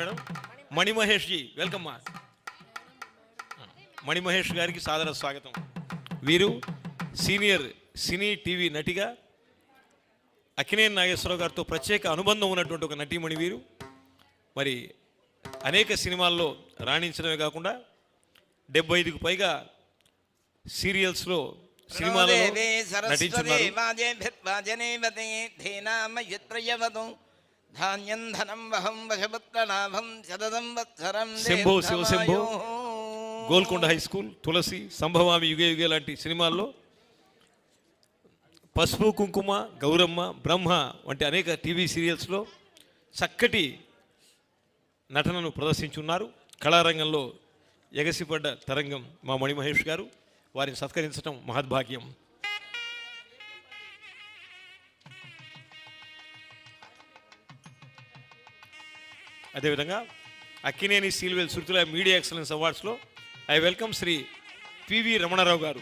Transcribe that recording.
Madam. Mani Mahesh ji welcome మా. మణి మహేష్ గారికి సాదర స్వాగతం. వీరు సీనియర్ సినీ టీవీ నటిగా అక్కినేని నాగేశ్వరరావు గారితో ప్రత్యేక అనుబంధం ఉన్నటువంటి ఒక నటీమణి వీరు. మరి అనేక సినిమాల్లో రాణించడమే కాకుండా డెబ్బై ఐదుకు పైగా సీరియల్స్లో సరస్వతే నటించున్నారు. ధాన్యం ధనం వహం వశపుత్రలాభం శతదం వత్సరం శంభో శివ శంభో. గోల్కొండ హై స్కూల్ తులసి సంభవామి యుగే యుగే లాంటి సినిమాల్లో పసుపు కుంకుమ గౌరమ్మ బ్రహ్మ వంటి అనేక టీవీ సీరియల్స్లో చక్కటి నటనను ప్రదర్శించున్నారు. కళారంగంలో ఎగసిపడ్డ తరంగం మా మణి మహేష్ గారు. వారిని సత్కరించడం మహద్భాగ్యం. అదేవిధంగా అక్కినేని సీల్వెల్ శృతుల media excellence అవార్డ్స్లో I welcome Shri PV Ramana Rao గారు.